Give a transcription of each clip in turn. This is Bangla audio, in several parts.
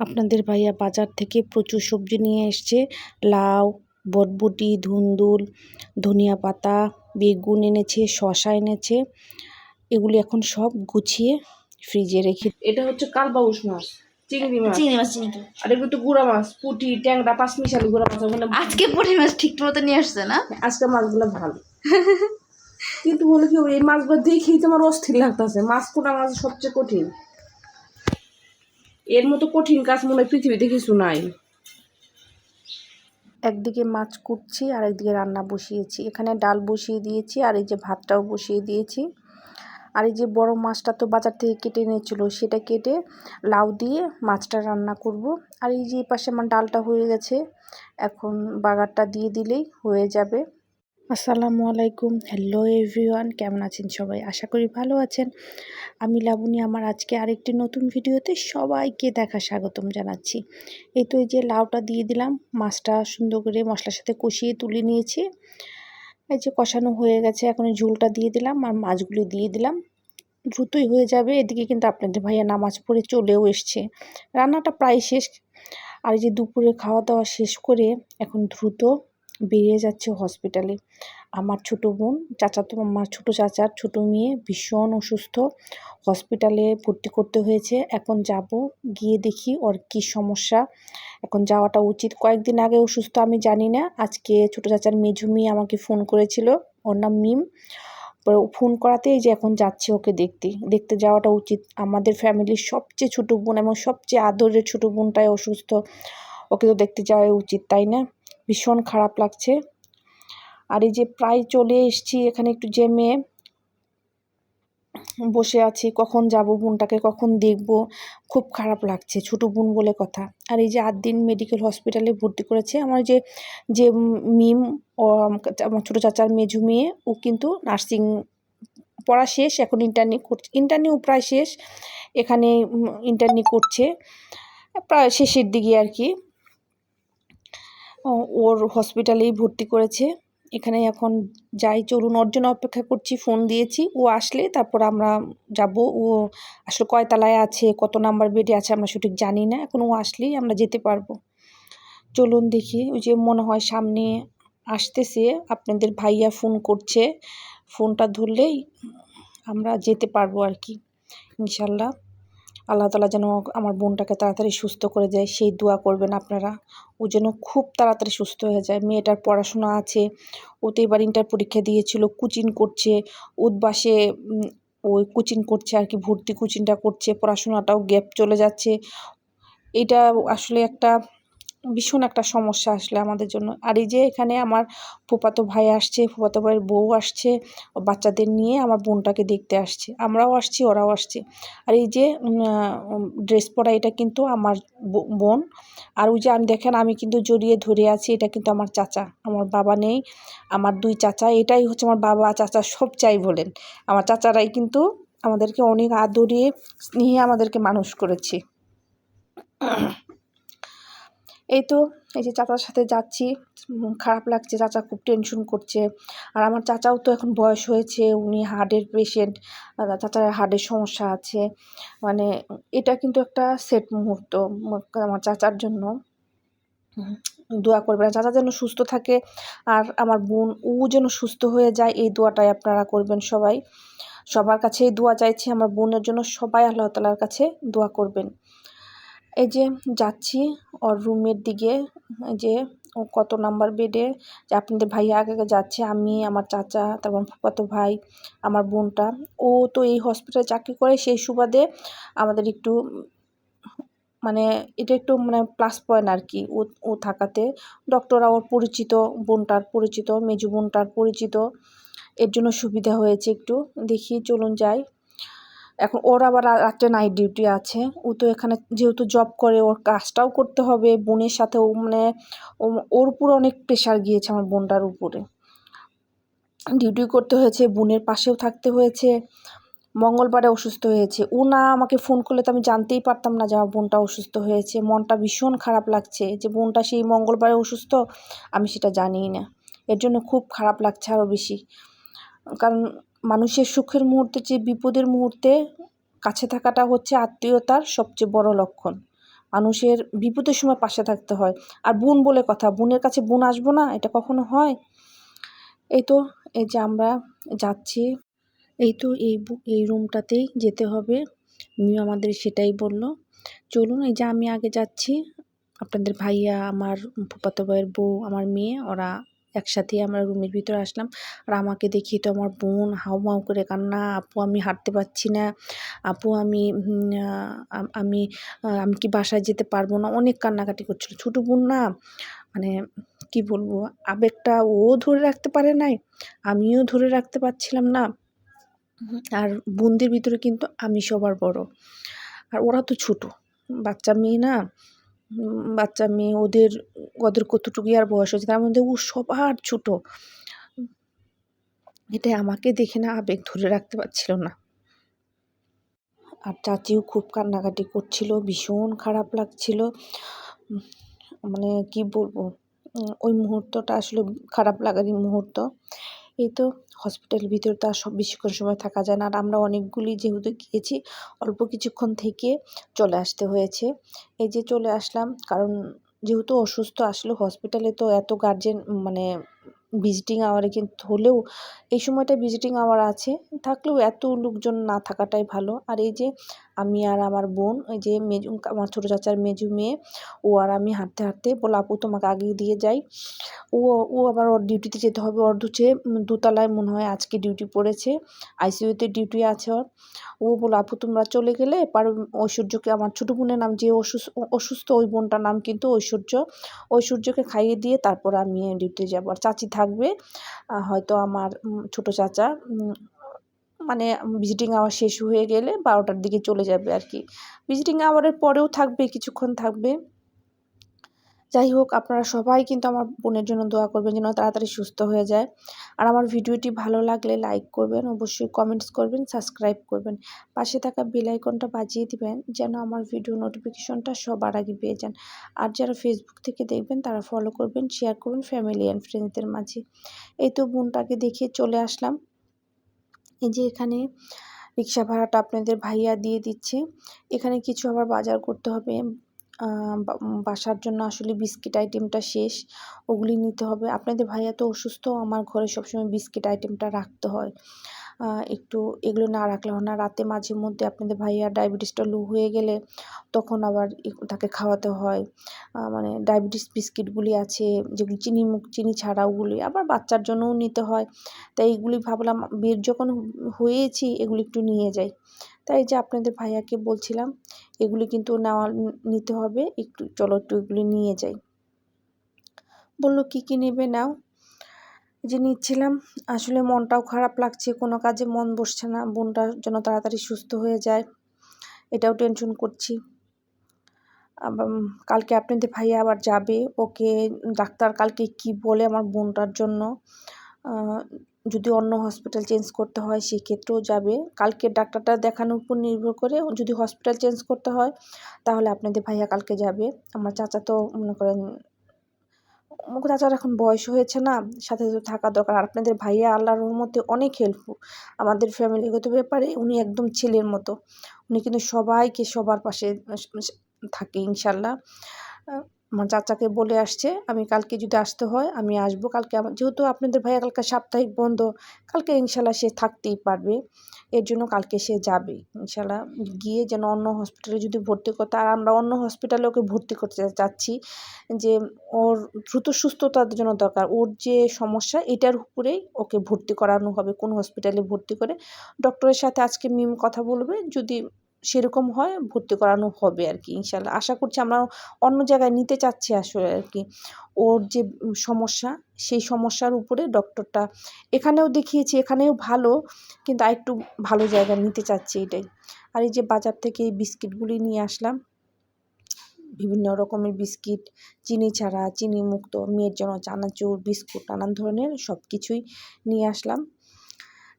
আপনাদের ভাইয়া বাজার থেকে প্রচুর সবজি নিয়ে এসছে। লাউ বটবুটি ধুন্দুল ধনিয়া পাতা বেগুন এনেছে শসা এনেছে। এগুলি এখন সব গুছিয়ে ফ্রিজে রেখে এটা হচ্ছে কালবাউস মাছ চিংড়ি মাছ। চিংড়ি মাছ চিংড়ি আর এগুলো তো গুড়া মাছ পুটি ট্যাংরা পাঁচ মিশালি গুড়া মাছ ওখানে আজকে পুঁটি মাছ ঠিক মতো নিয়ে আসছে না? আজকে মাছগুলো ভালো। কিন্তু বলে কি এই মাছগুলো দেখেই তো আমার অস্থির লাগতেছে। মাছ কোটা মাছ সবচেয়ে কঠিন। এর মতো কঠিন কাজ মনে হয় পৃথিবীতে কিছু নাই। একদিকে মাছ কুটছি আর একদিকে রান্না বসিয়েছি। এখানে ডাল বসিয়ে দিয়েছি, আর এই যে ভাতটাও বসিয়ে দিয়েছি। আর এই যে বড় মাছটা তো বাজার থেকে কেটে এনেছিল, সেটা কেটে লাউ দিয়ে মাছটা রান্না করব। আর এই যে পাশে আমার ডালটা হয়ে গেছে, এখন বাগারটা দিয়ে দিলেই হয়ে যাবে। আসসালামু আলাইকুম। হ্যালো এভরিওয়ান কেমন আছেন সবাই? আশা করি ভালো আছেন। আমি লাবণী, আমার আজকে আরেকটি নতুন ভিডিওতে সবাইকে দেখা স্বাগতম জানাচ্ছি। এই তো এই যে লাউটা দিয়ে দিলাম, মাছটা সুন্দর করে মশলার সাথে কষিয়ে তুলে নিয়েছি। এই যে কষানো হয়ে গেছে, এখন ঝোলটা দিয়ে দিলাম আর মাছগুলো দিয়ে দিলাম। দ্রুতই হয়ে যাবে, এদিকে কিন্তু আপনাদের ভাইয়া নামাজ পড়ে চলেও এসছে। রান্নাটা প্রায় শেষ। আর এই যে দুপুরে খাওয়া দাওয়া শেষ করে এখন দ্রুত বেরিয়ে যাচ্ছে হসপিটালে আমার ছোটো বোন চাচাতো আমার ছোটো চাচার ছোটো মেয়ে ভীষণ অসুস্থ। হসপিটালে ভর্তি করতে হয়েছে। এখন যাব, গিয়ে দেখি ওর কী সমস্যা। এখন যাওয়াটা উচিত। কয়েকদিন আগে অসুস্থ, আমি জানি না। আজকে ছোটো চাচার মেঝু মেয়ে আমাকে ফোন করেছিল। ওর নাম মিম। ফোন করাতে এই যে এখন যাচ্ছে ওকে দেখতে। দেখতে যাওয়াটা উচিত। আমাদের ফ্যামিলির সবচেয়ে ছোটো বোন এবং সবচেয়ে আদরের ছোটো বোনটাই অসুস্থ। ওকে তো দেখতে যাওয়াই উচিত, তাই না? ভীষণ খারাপ লাগছে। আর এই যে প্রায় চলে এসছি, এখানে একটু জেমে বসে আছি, কখন যাব, বোনটাকে কখন দেখব, খুব খারাপ লাগছে, ছোটো বোন বলে কথা। আর এই যে আট দিন মেডিকেল হসপিটালে ভর্তি করেছে, আমার যে যে মিম আমার ছোটো চাচার মেজু মেয়ে, ও কিন্তু নার্সিং পড়া শেষ, এখন ইন্টারনি করছে ইন্টারনিউ প্রায় শেষ, এখানে ইন্টারনি করছে, প্রায় শেষের দিকে আর কি। ওর হসপিটালেই ভর্তি করেছে। এখানে এখন যাই, চলুন ওর জন্য অপেক্ষা করছি ফোন দিয়েছি। ও আসলে তারপর আমরা যাব। ও আসলে কয়তলায় আছে, কত নাম্বার বেডে আছে আমরা সঠিক জানি না। এখন ও আসলেই আমরা যেতে পারব। চলুন দেখি, ওই যে মনে হয় সামনে আসতেছে, আপনাদের ভাইয়া ফোন করছে। ফোনটা ধরলেই আমরা যেতে পারব আর কি, ইনশাল্লাহ। আল্লাহ তালা যেন আমার বোনটাকে তাড়াতাড়ি সুস্থ করে দেয়, সেই দোয়া করবেন আপনারা। ও যেন খুব তাড়াতাড়ি সুস্থ হয়ে যায়। মেয়েটার পড়াশোনা আছে, ও তো এবার ইন্টার পরীক্ষা দিয়েছিল কুচিন করছে উদ্বাসে ওই কোচিং করছে আর কি, ভর্তি কোচিংটা করছে, পড়াশোনাটাও গ্যাপ চলে যাচ্ছে। এটা আসলে একটা ভীষণ একটা সমস্যা আসলে আমাদের জন্য। আর এই যে এখানে আমার ফুপাতো ভাই আসছে ফুপাতো ভাইয়ের বউ আসছে বাচ্চাদের নিয়ে আমার বোনটাকে দেখতে আসছে। আমরাও আসছি, ওরাও আসছে। আর এই যে ড্রেস পরা এটা কিন্তু আমার বোন। আর ওই যে আমি দেখেন, আমি কিন্তু জড়িয়ে ধরে আছি, এটা কিন্তু আমার চাচা। আমার বাবা নেই, আমার দুই চাচা, এটাই হচ্ছে আমার বাবা চাচা সব চাই বলেন। আমার চাচারাই কিন্তু আমাদেরকে অনেক আদরে স্নেহে আমাদেরকে মানুষ করেছে। এই তো, এই যে চাচার সাথে যাচ্ছি। খারাপ লাগছে, চাচা খুব টেনশন করছে। আর আমার চাচাও তো এখন বয়স হয়েছে, উনি হার্টের পেশেন্ট চাচার হার্টের সমস্যা আছে। মানে এটা কিন্তু একটা সেট মুহূর্ত, আমার চাচার জন্য। দোয়া করবেন। চাচা যেন সুস্থ থাকে, আর আমার বোন, ও যেন সুস্থ হয়ে যায়, এই দোয়াটাই আপনারা করবেন সবাই। সবার কাছে এই দোয়া চাইছি, আমার বোনের জন্য সবাই আল্লাহ তালার কাছে দোয়া করবেন। এই যে যাচ্ছি ওর রুমের দিকে যে ও কত নাম্বার বেডে, যে আপনাদের ভাই আগে আগে যাচ্ছে, আমি, আমার চাচা, তারপর ফুফাতো ভাই, আমার বোনটা। ও তো এই হসপিটালে চাকরি করে, সেই সুবাদে আমাদের একটু মানে এটা একটু মানে প্লাস পয়েন্ট আর কি, ও ও থাকাতে। ডক্টররা ওর পরিচিত, বোনটার পরিচিত, মেজু বোনটার পরিচিত। এর জন্য সুবিধা হয়েছে একটু। দেখি চলুন যাই। এখন ওর আবার রাত্রে নাইট ডিউটি আছে। ও তো এখানে যেহেতু জব করে, ওর কাজটাও করতে হবে। বোনের সাথে ও মানে ওর উপর অনেক প্রেশার গিয়েছে আমার বোনটার উপরে। ডিউটি করতে হয়েছে, বোনের পাশেও থাকতে হয়েছে। মঙ্গলবারে অসুস্থ হয়েছে। ও না আমাকে ফোন করলে তো আমি জানতেই পারতাম না যে আমার বোনটা অসুস্থ হয়েছে। মনটা ভীষণ খারাপ লাগছে যে বোনটা সেই মঙ্গলবারে অসুস্থ, আমি সেটা জানিই না। এর জন্য খুব খারাপ লাগছে আরও বেশি। কারণ মানুষের সুখের মুহূর্তে চেয়ে বিপদের মুহূর্তে কাছে থাকাটা হচ্ছে আত্মীয়তার সবচেয়ে বড় লক্ষণ। মানুষের বিপদের সময় পাশে থাকতে হয়। আর বোন বলে কথা, বোনের কাছে বোন আসব না, এটা কখনো হয়? এই তো, এই যে আমরা যাচ্ছি, এই তো এই এই রুমটাতেই যেতে হবে। মিউ আমাদের সেটাই বলল। চলুন, এই যে আমি আগে যাচ্ছি। আপনাদের ভাইয়া, আমার ফুফাতো ভাইয়ের বউ, আমার মেয়ে, ওরা একসাথেই আমরা রুমের ভিতরে আসলাম। আর আমাকে দেখি তো আমার বোন হাউ মাউ করে কান্না, আপু, আমি হাঁটতে পারছি না। আপু, আমি আম- আমি কি বাসায় যেতে পারব না? অনেক কান্নাকাটি করছিল। ছোটো বোন না মানে কি বলব, আবেগটা ও ধরে রাখতে পারে নাই, আমিও ধরে রাখতে পারছিলাম না। আর বোনদের ভিতরে কিন্তু আমি সবার বড়। আর ওরা তো ছোট, বাচ্চা মেয়ে না। বাচ্চা মেয়ে ওদের ওদের কতটুকুই আর বয়স হয়েছে তার মধ্যে ও সবার ছোট। এটাই আমাকে দেখে না আবেগ ধরে রাখতে পারছিল না। আর চাচিও খুব কান্নাকাটি করছিল, ভীষণ খারাপ লাগছিল। মানে কি বলব? ওই মুহূর্তটা আসলে খারাপ লাগারই মুহূর্ত। এই তো হসপিটালের ভিতরে তো আর সব বেশিক্ষণ সময় থাকা যায় না। আর আমরা অনেকগুলি যেহেতু গিয়েছি, অল্প কিছুক্ষণ থেকে চলে আসতে হয়েছে। এই যে চলে আসলাম, কারণ যেহেতু অসুস্থ, আসলে হসপিটালে তো এত গার্জেন মানে ভিজিটিং আওয়ারে কিন্তু হলেও এই সময়টা ভিজিটিং আওয়ার আছে। থাকলেও এত লোকজন না থাকাটাই ভালো। আর এই যে আমি আর আমার বোন, ওই যে মেজু, আমার ছোটো চাচার মেজু মেয়ে, ও আর আমি হাঁটতে হাঁটতে বলে আপু, তোমাকে আগে দিয়ে যাই। ও ও আবার ওর ডিউটিতে যেতে হবে, ওর দুচে দোতলায় মনে হয় আজকে ডিউটি পড়েছে আইসিইউতে ডিউটি আছে ওর। ও বলে আপু, তোমরা চলে গেলে পার, ঐশ্বর্যকে, আমার ছোটো বোনের নাম যে অসুস্থ অসুস্থ ওই বোনটার নাম কিন্তু ঐশ্বর্য। ঐশ্বর্যকে খাইয়ে দিয়ে তারপর আমি ডিউটিতে যাব। আর চাচি থাকবে হয়তো আমার ছোটো চাচা মানে ভিজিটিং আওয়ার শেষ হয়ে গেলে বারোটার দিকে চলে যাবে আর কি। ভিজিটিং আওয়ারের পরেও থাকবে, কিছুক্ষণ থাকবে। যাই হোক, আপনারা সবাই কিন্তু আমার বোনের জন্য দোয়া করবেন যেন তাড়াতাড়ি সুস্থ হয়ে যায়। আর আমার ভিডিওটি ভালো লাগলে লাইক করবেন, অবশ্যই কমেন্টস করবেন সাবস্ক্রাইব করবেন। পাশে থাকা বেল আইকনটা বাজিয়ে দিবেন যেন আমার ভিডিও নোটিফিকেশনটা সবার আগে পেয়ে যান। আর যারা ফেসবুক থেকে দেখবেন তারা ফলো করবেন শেয়ার করবেন ফ্যামিলি অ্যান্ড ফ্রেন্ডসদের মাঝে। এই তো বোনটাকে দেখে চলে আসলাম। এই যে এখানে রিক্সা ভাড়াটা আপনাদের ভাইয়া দিয়ে দিচ্ছে। এখানে কিছু আবার বাজার করতে হবে। বাসার জন্য আসলে বিস্কিট আইটেমটা শেষ, ওগুলি নিতে হবে। আপনাদের ভাইয়া তো অসুস্থ, আমার ঘরে সবসময় বিস্কিট আইটেমটা রাখতে হয়। একটু এগুলো না রাখলে হয় না। রাতে মাঝে মধ্যে আপনাদের ভাইয়া ডায়াবেটিসটা লো হয়ে গেলে তখন আবার তাকে খাওয়াতে হয়। মানে ডায়াবেটিস বিস্কিটগুলি আছে, যেগুলি চিনি মুখ চিনি ছাড়া ওগুলি আবার বাচ্চার জন্যও নিতে হয়। তাই এগুলি ভাবলাম বের যখন হয়েছি এগুলি একটু নিয়ে যাই। তাই যে আপনাদের ভাইয়াকে বলছিলাম, এগুলি কিন্তু নেওয়া, নিতে হবে। একটু, চলো একটু এগুলি নিয়ে যাই। বলল, কী কী নেবে নাও? যে নিচ্ছিলাম, আসলে মনটাও খারাপ লাগছে, কোনো কাজে মন বসছে না বোনটার জন্য তাড়াতাড়ি সুস্থ হয়ে যায়, এটাও টেনশন করছি। কালকে আপনাদের ভাইয়া আবার যাবে, ওকে ডাক্তার কালকে কি বলে আমার বোনটার জন্য যদি অন্য হসপিটাল চেঞ্জ করতে হয় সেক্ষেত্রেও যাবে। কালকে ডাক্তারটা দেখানোর উপর নির্ভর করে যদি হসপিটাল চেঞ্জ করতে হয়, তাহলে আপনাদের ভাইয়া কালকে যাবে। আমার চাচা তো মনে করেন চাচার এখন বয়স হয়েছে না, সাথে থাকা দরকার। আপনাদের ভাইয়া আল্লাহর রহমতে অনেক হেল্পফুল আমাদের ফ্যামিলিগত ব্যাপারে উনি একদম ছেলের মতো। উনি কিন্তু সবাইকে সবার পাশে থাকে ইনশাল্লাহ। আমার চাচাকে বলে আসছে, আমি কালকে যদি আসতে হয়, আমি আসব। কালকে যেহেতু আপনাদের ভাইয়া কালকে সাপ্তাহিক বন্ধ, কালকে ইনশাল্লাহ সে থাকতেই পারবে। এর জন্য কালকে সে যাবে। ইনশাল্লাহ গিয়ে যেন অন্য হসপিটালে যদি ভর্তি করতে আর আমরা অন্য হসপিটালে ওকে ভর্তি করতে চাচ্ছি যে ওর দ্রুত সুস্থতার জন্য দরকার। ওর যে সমস্যা এটার উপরেই ওকে ভর্তি করানো হবে, কোন হসপিটালে ভর্তি করে। ডক্টরের সাথে আজকে মিম কথা বলবে, যদি সেরকম হয়, ভর্তি করানো হবে আর কি ইনশাল্লাহ। আশা করছি আমরা অন্য জায়গায় নিতে চাচ্ছি আসলে আর কি ওর যে সমস্যা, সেই সমস্যার উপরে ডক্টরটা এখানেও দেখিয়েছি, এখানেও ভালো, কিন্তু আরেকটু ভালো জায়গা নিতে চাচ্ছি এটাই। আর এই যে বাজার থেকে এই বিস্কিটগুলি নিয়ে আসলাম, বিভিন্ন রকমের বিস্কিট, চিনি ছাড়া চিনি মুক্ত মেয়ের জন্য চানাচুর, বিস্কুট, নানান ধরনের সব কিছুই নিয়ে আসলাম।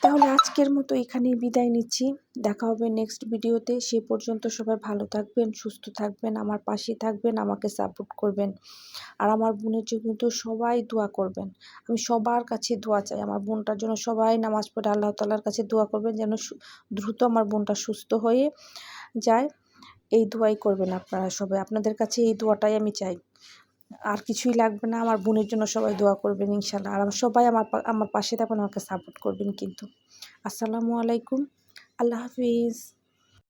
তাহলে আজকের মতো এখানেই বিদায় নিচ্ছি। দেখা হবে নেক্সট ভিডিওতে সে পর্যন্ত সবাই ভালো থাকবেন, সুস্থ থাকবেন, আমার পাশে থাকবেন, আমাকে সাপোর্ট করবেন। আর আমার বোনের জন্য তো সবাই দোয়া করবেন। আমি সবার কাছে দোয়া চাই। আমার বোনটার জন্য সবাই নামাজ পড়ে আল্লাহ তালার কাছে দোয়া করবেন যেন দ্রুত আমার বোনটা সুস্থ হয়ে যায়। এই দোয়াই করবেন আপনারা সবাই। আপনাদের কাছে এই দোয়াটাই আমি চাই। আর কিছুই লাগবে না। আমার বোনের জন্য সবাই দোয়া করবেন ইনশাল্লাহ। আর সবাই আমার আমার পাশে থাকবেন আমাকে সাপোর্ট করবেন কিন্তু। আসসালামু আলাইকুম। আল্লাহ হাফিজ।